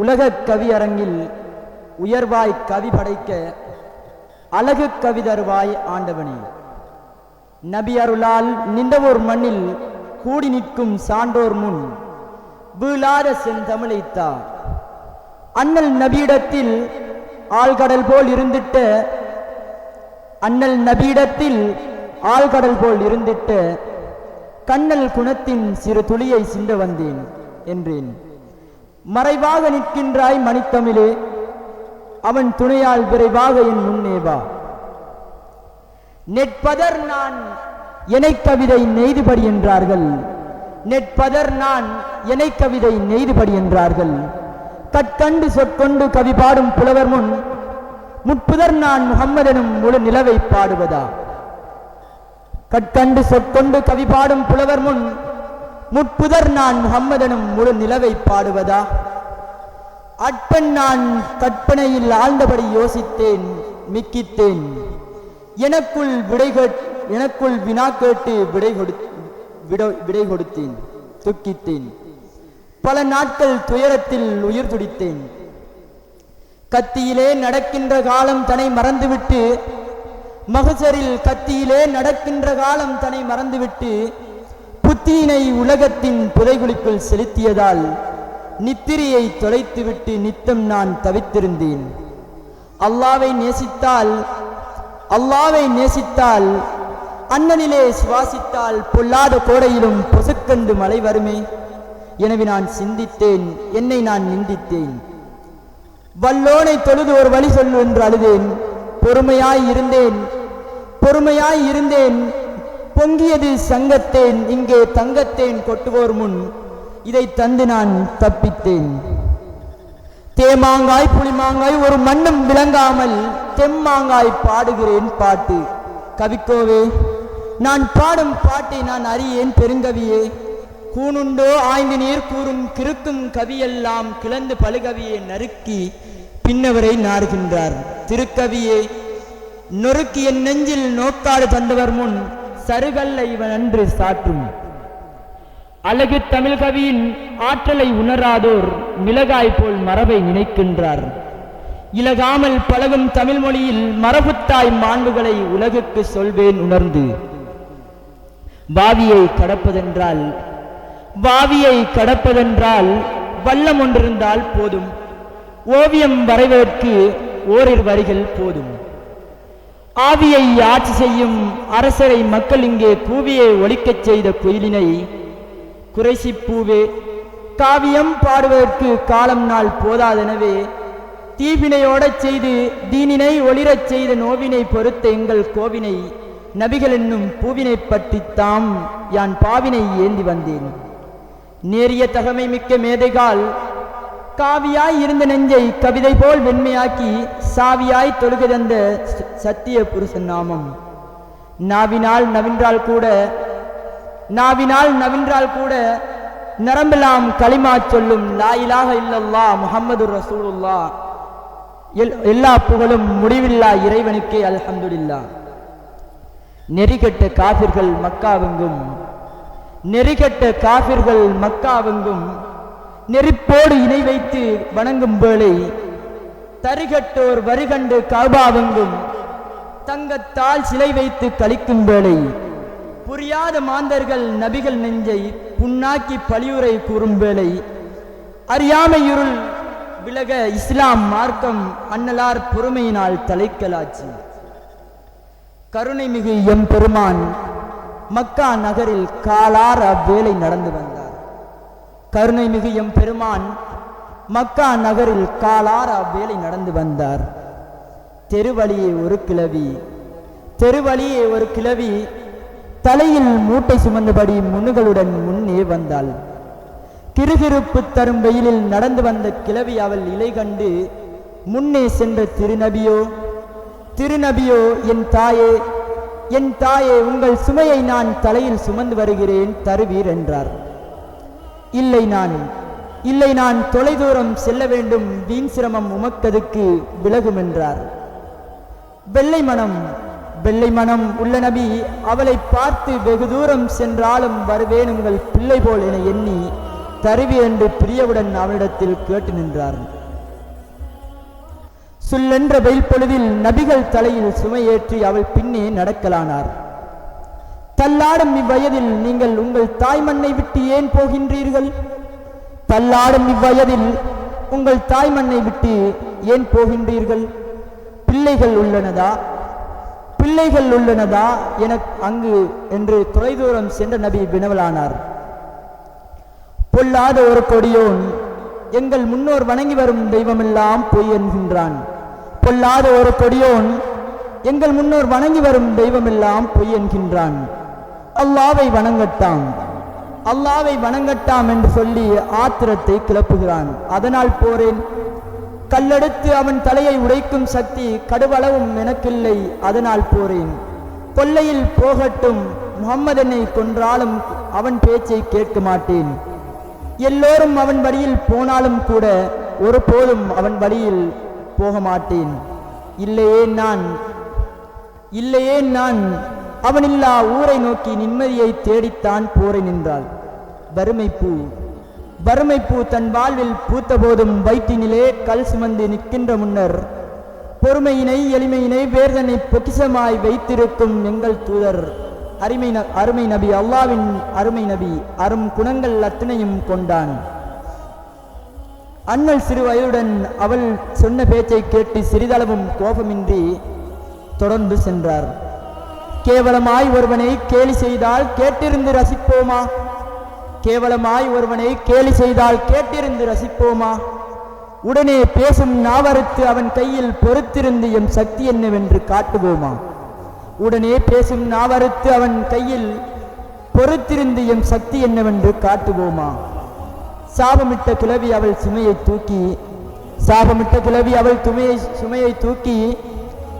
உலக கவியரங்கில் உயர்வாய் கவி படைக்க அழகு கவிதருவாய் ஆண்டவனே. நபி அருளால் நின்றவோர் மண்ணில் கூடி நிற்கும் சான்றோர் முன் வீழாத செந்தமிழைத்தார். அண்ணல் நபியிடத்தில் ஆழ்கடல் போல் இருந்திட்ட அண்ணல் நபியிடத்தில் ஆழ்கடல் போல் இருந்திட்ட கண்ணல் குணத்தின் சிறு துளியை சிந்த வந்தேன் என்றேன். மறைவாக நிற்கின்றாய் மணித்தமிழே. அவன் துணையால் விரைவாக என் முன்னே வா. நெற்பதர் நான் எனை கவிதை நெய்துபடி என்றார்கள். நெற்பதர் நான் எனை கவிதை நெய்துபடி என்றார்கள். கற்கண்டு சொற்கொண்டு கவி பாடும் புலவர் முன் முட்புதர் நான் முகம்மதனும் முழு நிலவை பாடுவதா? கற்கண்டு சொற்கொண்டு கவி பாடும் புலவர் முன் முட்புதர் நான் முகம்மதனும் முழு நிலவை பாடுவதா? அற்பன் நான் கற்பனையில் ஆழ்ந்தபடி யோசித்தேன் மிக்கித்தேன். எனக்குள் விடை எனக்குள் வினா கேட்டு விடை கொடு விட- விடை கொடுத்தேன் துக்கித்தேன். பல நாட்கள் துயரத்தில் உயிர் துடித்தேன். கத்தியிலே நடக்கின்ற காலம் தன்னை மறந்துவிட்டு மகசரில் கத்தியிலே நடக்கின்ற காலம் தன்னை மறந்துவிட்டு புத்தியினை உலகத்தின் புதைகுழிக்குள் செலுத்தியதால் நித்திரையை தொலைத்துவிட்டு நித்தம் நான் தவித்திருந்தேன். அல்லாவை நேசித்தால் அல்லாவை நேசித்தால் அண்ணனிலே சுவாசித்தால் பொல்லாத கோடையிலும் பொசுக்கண்டு மழை வருமே. எனவே நான் சிந்தித்தேன் என்னை நான் நிந்தித்தேன். வல்லோனை தொழுது ஒரு வழி சொல்லு என்று அழுதேன். பொறுமையாய் இருந்தேன் பொறுமையாய் இருந்தேன். பொங்கியது சங்கத்தேன் இங்கே தங்கத்தேன் கொட்டுவோர் முன். இதை தந்து நான் தப்பித்தேன். தேமாங்காய் புளிமாங்காய் ஒரு மண்ணும் விளங்காமல் தெம்மாங்காய் பாடுகிறேன் பாட்டு. கவிக்கோவே நான் பாடும் பாட்டை நான் அறியேன் பெருங்கவியே. கூனுண்டோ ஆய்ந்து நீர் கூறும் கிறுக்கும் கவியெல்லாம் கிளந்து பழுகவியை நறுக்கி பின்னவரை நாடுகின்றார். திருக்கவியே நொறுக்கி என் நெஞ்சில் நோக்காடு தந்தவர் முன் சருகல்ல இவன் அன்று சாற்றும். அழகு தமிழ் கவியின் ஆற்றலை உணராதோர் மிளகாய் போல் மரபை நினைக்கின்றார். இலகாமல் பழகும் தமிழ் மொழியில் மரபுத்தாய் மாண்புகளை உலகுக்கு சொல்வேன் உணர்ந்து. பாவியை கடப்பதென்றால் பாவியை கடப்பதென்றால் வல்லம் ஒன்றிருந்தால் போதும். ஓவியம் வரைவதற்கு ஓரிரு வரிகள் போதும். ஆவியை ஆட்சி செய்யும் அரசரை மக்கள் இங்கே கூவியை ஒழிக்கச் செய்த குயிலினை குறைசிப்பூவே காவியம் பாடுவதற்கு காலம் நாள் போதாதெனவே தீவினையோடச் செய்து தீனினை ஒளிரச் செய்த நோவினை பொறுத்த எங்கள் கோவினை நபிகள் என்னும் பூவினை பற்றித்தாம் யான் பாவினை ஏந்தி வந்தேன். நேரிய தகமை மிக்க மேதைகால் காவியாய் இருந்த நெஞ்சை கவிதை போல் வெண்மையாக்கி சாவியாய் தொழுகை தந்த ச- சத்திய புருஷன் நாமம். நாவினால் நவின்றால் கூட நாவினால் நவின்றால் கூட நரம்பெல்லாம் களிமா சொல்லும் லாயிலாக இல்லல்லா முகமது ரசூலுல்லா எல்- எல்லா புகழும் முடிவில்லா இறைவனுக்கே அல்ஹம்துல்லா நெறிகட்ட காபிர்கள் மக்காவெங்கும் நெறிகெட்ட காபிர்கள் மக்காவெங்கும் நெருப்போடு இணை வைத்து வணங்கும் வேளை தரிகட்டோர் வரிகண்டு காபாவெங்கும் தங்கத்தால் சிலை வைத்து கழிக்கும் வேளை புரியாத மாந்தர்கள் நபிகள் நெஞ்சை புண்ணாக்கி பழியுரை கூறும் வேளை. அறியாமையுருள் விலக இஸ்லாம் மார்க்கம் அன்னலார் பொறுமையினால் தலைக்கலாச்சு. கருணை மிகு எம் பெருமான் மக்கா நகரில் காலார் அவ்வேளை நடந்து வந்தார். கருணை மிகு எம் பெருமான் மக்கா நகரில் காலார் அவ்வேளை நடந்து வந்தார். தெருவழியே ஒரு கிளவி தெருவழியே ஒரு கிளவி தலையில் மூட்டை சுமந்தபடி முன்னுகளுடன் முன்னே வந்தாள். கிறுகிறுப்பு தரும் வெயிலில் நடந்து வந்த கிழவி அவள் இலை கண்டு முன்னே சென்ற திருநபியோ திருநபியோ என் தாயே என் தாயே உங்கள் சுமையை நான் தலையில் சுமந்து வருகிறேன் தருவீர் என்றார். இல்லை நான் இல்லை நான் தொலைதூரம் செல்ல வேண்டும் வீண் சிரமம் உமக்கதுக்கு விலகும் என்றார். வெள்ளை மனம் வெள்ளை மனம் உள்ள நபி அவளை பார்த்து வெகு தூரம் சென்றாலும் வருவேன் உங்கள் பிள்ளை போல் என எண்ணி தருவி என்று பிரியவுடன் அவனிடத்தில் கேட்டு நின்றார். சுல்லென்ற வெயில் பொழுதில் நபிகள் தலையில் சுமையேற்றி அவள் பின்னே நடக்கலானார். தள்ளாடும் இவ்வயதில் நீங்கள் உங்கள் தாய் மண்ணை விட்டு ஏன் போகின்றீர்கள்? தள்ளாடும் இவ்வயதில் உங்கள் தாய் மண்ணை விட்டு ஏன் போகின்றீர்கள்? பிள்ளைகள் உள்ளனதா? பிள்ளைகள் உள்ளனதா? எனக்கு அங்கு என்று தொலைதூரம் சென்ற நபி வினவலானார். பொல்லாத ஒரு கொடியோன் எங்கள் முன்னோர் வணங்கி வரும் தெய்வமெல்லாம் பொய் என்கின்றான். பொல்லாத ஒரு கொடியோன் எங்கள் முன்னோர் வணங்கி வரும் தெய்வமெல்லாம் பொய் என்கின்றான். அல்லாவை வணங்கட்டாம். அல்லாவை வணங்கட்டாம் என்று சொல்லி ஆத்திரத்தை கிளப்புகிறான். அதனால் போரேன் கல்லெடுத்து அவன் தலையை உடைக்கும் சக்தி கடுவளவும் எனக்கில்லை அதனால் போறேன். கொல்லையில் போகட்டும் முகம்மதனை கொன்றாலும் அவன் பேச்சை கேட்க மாட்டேன். எல்லோரும் அவன் வழியில் போனாலும் கூட ஒருபோதும் அவன் வழியில் போக மாட்டேன். இல்லையே நான் இல்லையே நான் அவனில்லா ஊரை நோக்கி நிம்மதியை தேடித்தான் போரை நின்றாள் வறுமை பூ. வறுமை பூ தன் வாழ்வில் பூத்த போதும் வயிற்றினிலே கல் சுமந்து நிற்கின்ற முன்னர் பொறுமையினை எளிமையினை வேர்தனை பொக்கிசமாய் வைத்திருக்கும் எங்கள் தூதர் அருமை அருமை நபி அல்லாவின் அருமை நபி அரும் குணங்கள் அத்தனையும் கொண்டான். அண்ணல் சிறு வயதுடன் அவள் சொன்ன பேச்சை கேட்டு சிறிதளவும் கோபமின்றி தொடர்ந்து சென்றார். கேவலமாய் ஒருவனை கேலி செய்தால் கேட்டிருந்து ரசிப்போமா? கேவலமாய் ஒருவனை கேலி செய்தால் கேட்டிருந்து ரசிப்போமா? உடனே பேசும் நாவறுத்து அவன் கையில் பொறுத்திருந்து எம் சக்தி என்னவென்று காட்டுவோமா? உடனே பேசும் நாவறுத்து அவன் கையில் பொறுத்திருந்து எம் சக்தி என்னவென்று காட்டுவோமா? சாபமிட்ட கிளவி அவள் சுமையை தூக்கி சாபமிட்ட கிளவி அவள் துமையை சுமையை தூக்கி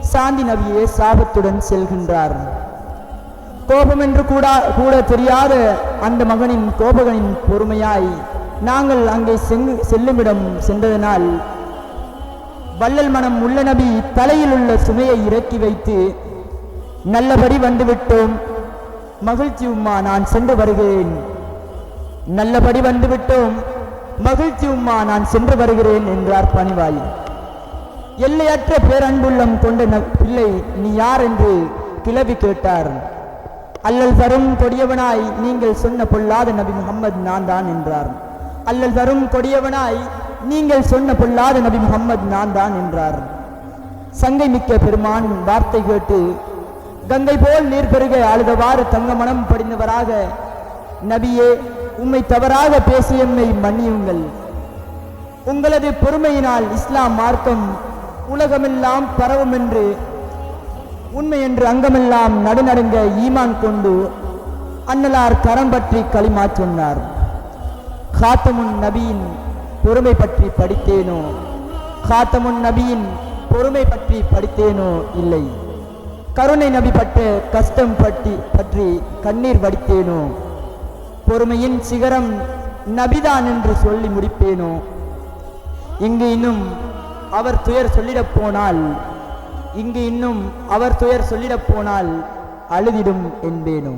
சாந்தி நபியே சாபத்துடன் செல்கின்றார். கோபம் என்று கூட கூட தெரியாத அந்த மகனின் கோபகனின் பொறுமையாய் நாங்கள் அங்கே செங்கு செல்லுமிடம் சென்றதனால் வள்ளல் மனம் உள்ள நபி தலையில் உள்ள சுமையை இறக்கி வைத்து நல்லபடி வந்துவிட்டோம். மகிழ்ச்சி உம்மா நான் சென்று வருகிறேன். நல்லபடி வந்துவிட்டோம். மகிழ்ச்சி உம்மா நான் சென்று வருகிறேன் என்றார் பணிவாய். எல்லையற்ற பேரன்புள்ளம் கொண்ட ந- பிள்ளை நீ யார் என்று கிளவி கேட்டார். அல்லல் தரும் கொடியவனாய் நீங்கள் சொன்ன பொல்லாத நபி முகம்மது நான் தான் என்றார். அல்லல் தரும் கொடியவனாய் நீங்கள் சொன்ன பொல்லாத நபி முகம்மது நான் தான் என்றார். சங்கை மிக்க பெருமான் வார்த்தை கேட்டு கங்கை போல் நீர் பெருக அழுதவாறு தங்க மனம் படிந்தவராக நபியே உம்மை தவறாக பேசியம்மை மன்னியுங்கள். உங்களது பொறுமையினால் இஸ்லாம் மார்க்கம் உலகமெல்லாம் பரவும் என்று உண்மை என்று அங்கமெல்லாம் நடுநடுங்க ஈமான் கொண்டு அன்னலார் கரம் பற்றி களிமா சொன்னார். காத்தமுன் நபியின் பொறுமை பற்றி படித்தேனோ? காத்தமுன் நபியின் பொறுமை பற்றி படித்தேனோ? இல்லை. கருணை நபி பட்ட கஷ்டம் பற்றி பற்றி கண்ணீர் வடித்தேனோ? பொறுமையின் சிகரம் நபிதான் என்று சொல்லி முடிப்பேனோ? இங்கு இன்னும் அவர் துயர் சொல்லிடப் போனால் இங்கு இன்னும் அவர் துயர் சொல்லிடப் போனால் அழுதிடும் என்பேனோ